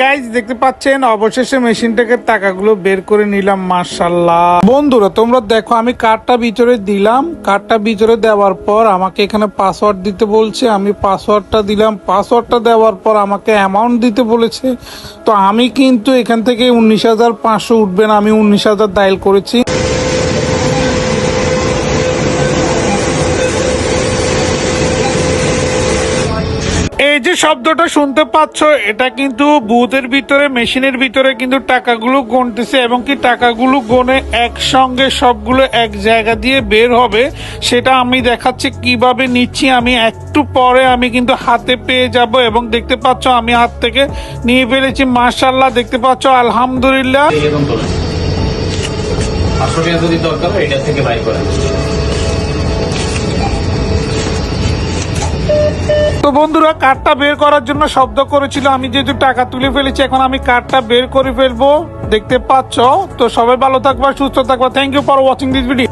Guys দেখতে পাচ্ছেন, অবশেষে মেশিন থেকে টাকাগুলো বের করে নিলাম মার্শাল্লাহ বন্ধুরা, তোমরা দেখো, আমি কার্ডটা ভিতরে দিলাম। কার্ডটা ভিতরে দেওয়ার পর আমাকে এখানে পাসওয়ার্ড দিতে বলছে। আমি পাসওয়ার্ডটা দিলাম। পাসওয়ার্ডটা দেওয়ার পর আমাকে অ্যামাউন্ট দিতে বলেছে। তো আমি কিন্তু এখান থেকে উনিশ হাজার পাঁচশো উঠবে না, আমি উনিশ হাজার ডায়াল করেছি। এই যে শব্দটা শুনতে পাচ্ছ, এটা কিন্তু বুথের ভিতরে, মেশিনের ভিতরে কিন্তু টাকাগুলো গনতেছে এবং কি টাকাগুলো গনে একসঙ্গে সবগুলো এক জায়গা দিয়ে বের হবে, সেটা আমি দেখাচ্ছি কীভাবে নিচ্ছি। আমি একটু পরে আমি কিন্তু হাতে পেয়ে যাব এবং দেখতে পাচ্ছ আমি হাত থেকে নিয়ে ফেলেছি। মার্শাল্লাহ দেখতে পাচ্ছ, আলহামদুলিল্লাহ। দরকার এটা থেকে বাই করেন তো বন্ধুরা, কার্ডটা বের করার জন্য শব্দ করেছিল। আমি যেহেতু টাকা তুলে ফেলেছি, এখন আমি কার্ডটা বের করে ফেলব। দেখতে পাচ্ছ? তো সবাই ভালো থাকবা, সুস্থ থাকবা। Thank you for watching this video